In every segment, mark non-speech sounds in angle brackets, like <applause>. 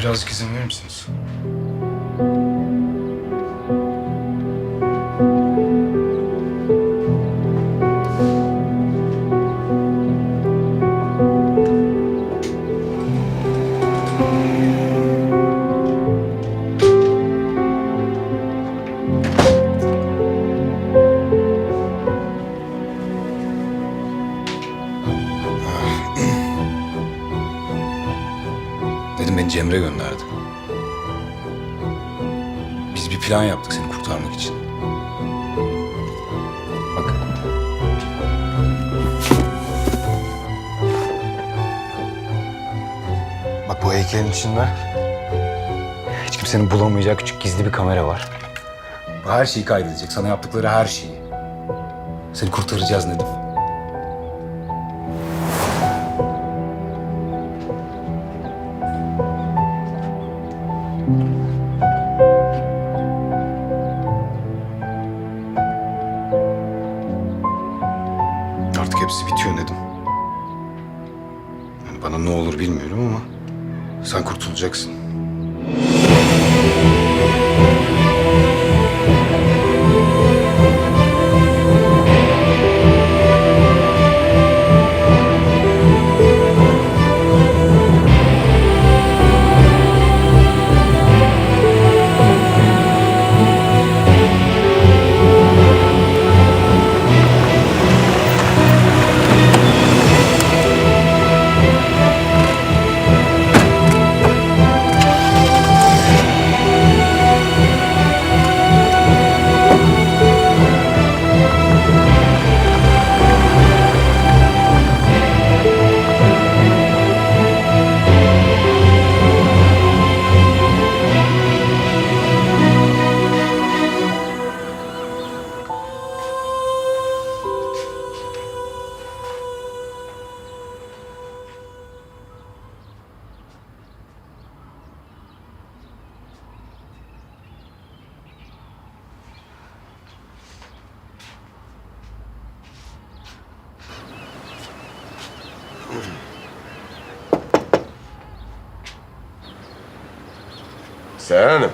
birazcık izin verir misiniz? Dedim beni Cemre gönderdi. Biz bir plan yaptık seni kurtarmak için. Bak. Bak bu heykelin içinde hiç kimsenin bulamayacağı küçük gizli bir kamera var. Bu her şeyi kaydedecek. Sana yaptıkları her şeyi. Seni kurtaracağız Nedim. Artık hepsi bitiyor Nedim. Yani bana ne olur bilmiyorum ama sen kurtulacaksın. Seher Hanım.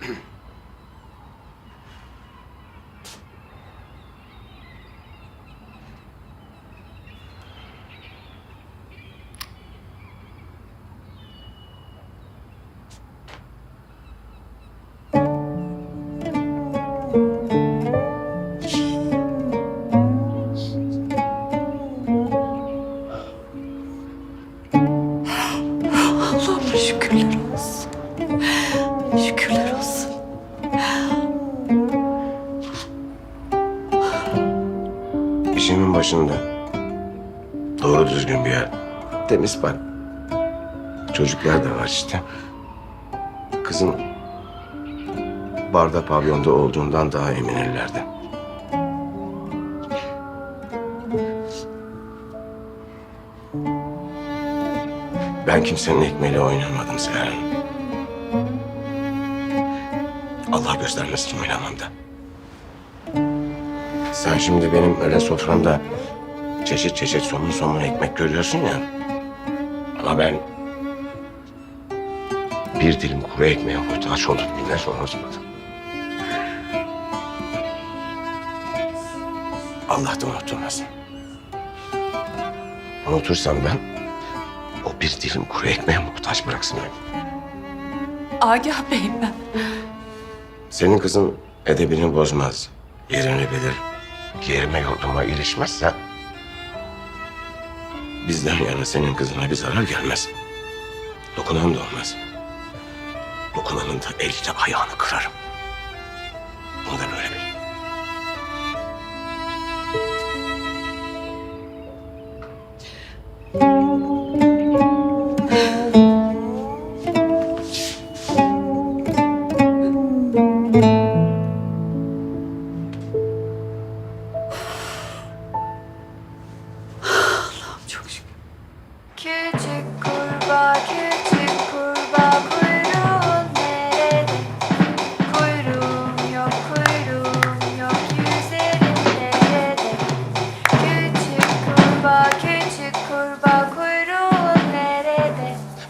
<coughs> Temiz bak. Çocuklar da var işte. Kızın barda pavyonda olduğundan daha eminirlerdi. Ben kimsenin ekmeğiyle oynamadım Seher. Allah göstermesin oynamam da. Sen şimdi benim öyle soframda çeşit çeşit somun somun ekmek görüyorsun ya. Ama ben bir dilim kuru ekmeğe muhtaç olup bile unutmadım. Allah da unutturmasın. Unutursam ben o bir dilim kuru ekmeğe muhtaç bıraksın beni. Agah Bey ben. Senin kızın edebini bozmaz. Yerini bilir. Yerime yurduma ilişmezse... ...bizden yana senin kızına bir zarar gelmez. Dokunan da olmaz. Dokunanın da eliyle ayağını kırarım.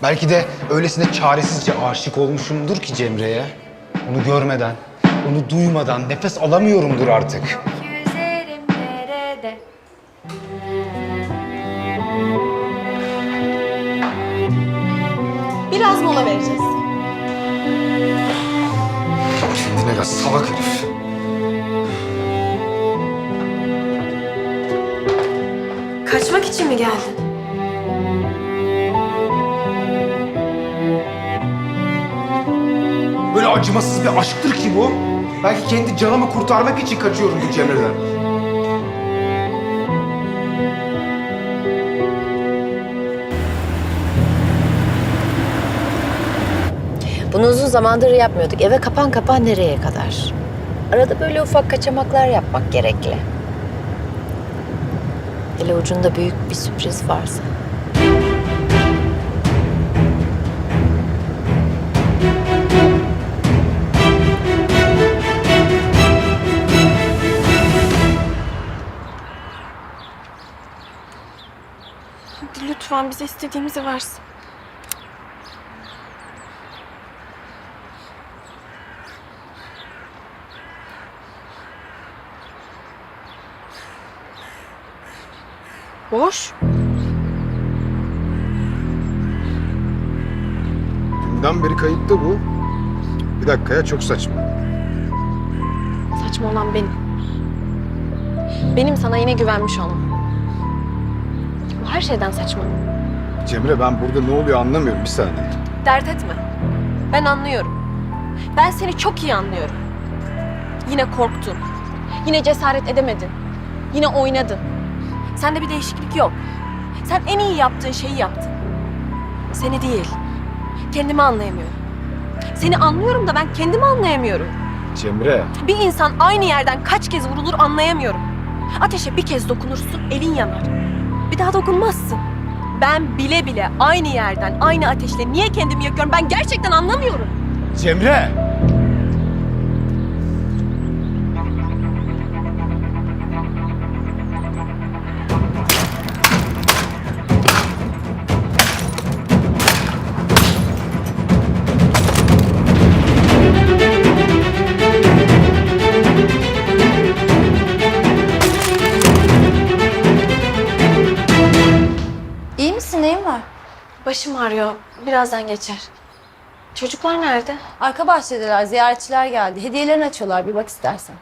Belki de öylesine çaresizce aşık olmuşumdur ki Cemre'ye. Onu görmeden, onu duymadan nefes alamıyorumdur artık. Nerede Biraz mola vereceğiz. Kendine gaz salak herif. Kaçmak için mi geldin? Acımasız bir aşktır ki bu. Belki kendi canımı kurtarmak için kaçıyorum bu Cemre'den. Bunu uzun zamandır yapmıyorduk. Eve kapan kapan nereye kadar? Arada böyle ufak kaçamaklar yapmak gerekli. Hele ucunda büyük bir sürpriz varsa. Lütfen bize istediğimizi versin. Boş. Dünden beri kayıtta bu. Bir dakikaya çok saçma. Saçma olan benim. Benim sana yine güvenmiş olmam. Her şeyden saçma. Cemre ben burada ne oluyor anlamıyorum bir saniye. Dert etme. Ben anlıyorum. Ben seni çok iyi anlıyorum. Yine korktun. Yine cesaret edemedin. Yine oynadın. Sende bir değişiklik yok. Sen en iyi yaptığın şeyi yaptın. Seni değil. Kendimi anlayamıyorum. Seni anlıyorum da ben kendimi anlayamıyorum. Cemre Bir insan aynı yerden kaç kez vurulur anlayamıyorum. Ateşe bir kez dokunursun elin yanar. Bir daha dokunmazsın. Ben bile bile aynı yerden aynı ateşle niye kendimi yakıyorum ben gerçekten anlamıyorum. Cemre! Başım ağrıyor. Birazdan geçer. Çocuklar nerede? Arka bahçedeler. Ziyaretçiler geldi. Hediyelerini açıyorlar. Bir bak istersen.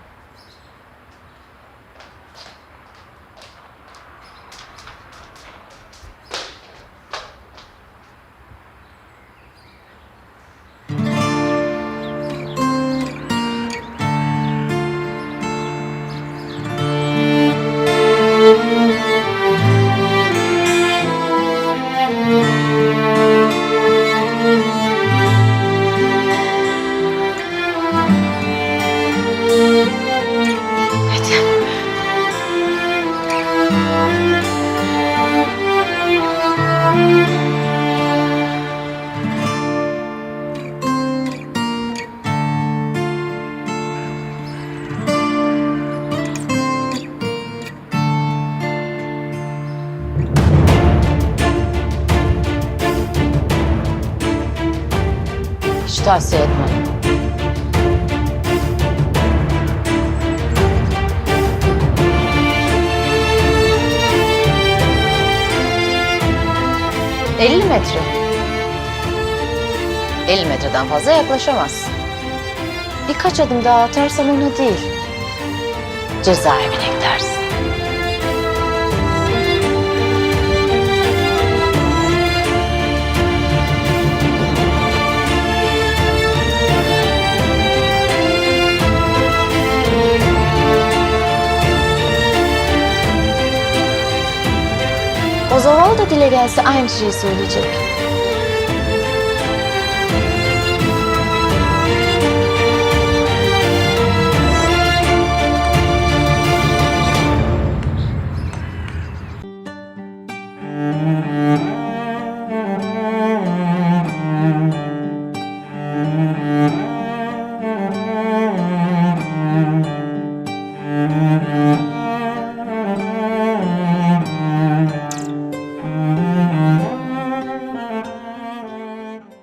Tavsiye etmem. ...50 metre. 50 metreden fazla yaklaşamazsın. Birkaç adım daha atarsan ona değil... ...cezaevine gidersin. Da dile gelse aynı şeyi söyleyecek.